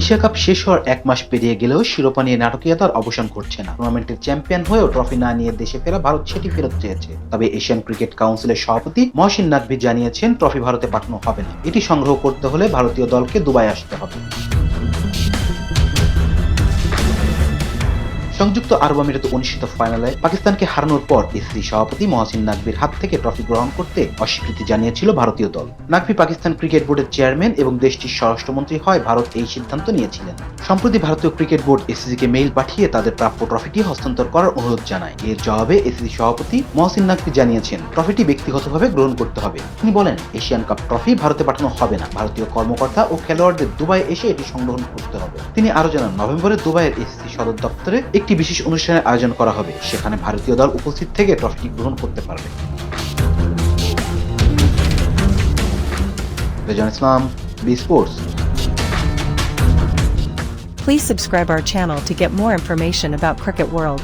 Asia cup শেষ হওয়ার এক মাস পেরিয়ে গেলেও শিরোপা নিয়ে নাটকীয়তার অবসান ঘটছে না। টুর্নামেন্টের চ্যাম্পিয়ন হয়েও ট্রফি না নিয়ে দেশে ফেরা ভারত সেটি ফেরত চেয়েছে। তবে এশিয়ান ক্রিকেট কাউন্সিলের সভাপতি মহসিন নাকভি জানিয়েছেন, ট্রফি ভারতে পাঠানো হবে না। এটি সংগ্রহ করতে হলে ভারতীয় দলকে দুবাই আসতে হবে। সংযুক্ত আরব আমিরাতে অনুষ্ঠিত ফাইনালে পাকিস্তানকে হারানোর পর ইসরি সভাপতি মহসিন নাকবির হাত থেকে ট্রফি গ্রহণ করতে অস্বীকৃতি জানিয়েছিল ভারতীয় দল। নাকবি পাকিস্তান ক্রিকেট বোর্ডের চেয়ারম্যান এবং দেশটির স্বরাষ্ট্রমন্ত্রী হয় ভারত এই সিদ্ধান্ত নিয়েছিলেন। সম্প্রতি ভারতীয় ক্রিকেট বোর্ড এসিসিকে মেইল পাঠিয়ে তাদের প্রাপ্য ট্রফিটি হস্তান্তর করার অনুরোধ জানায়। এর জবাবে এসিসি সভাপতি মহসিন নাকবি জানিয়েছেন, ট্রফিটি ব্যক্তিগতভাবে গ্রহণ করতে হবে। তিনি বলেন, এশিয়ান কাপ ট্রফি ভারতে পাঠানো হবে না। ভারতীয় কর্মকর্তা ও খেলোয়াড়দের দুবাই এসে এটি সংগ্রহণ করতে হবে। তিনি আরও জানান, নভেম্বরে দুবাইয়ের এসিসি সদর দপ্তরে একটি বিশেষ অনুষ্ঠানের আয়োজন করা হবে। সেখানে ভারতীয় দল উপস্থিত থেকে ট্রফিটি গ্রহণ করতে পারবে। ইসলাম Please subscribe our channel to get more information about Cricket World.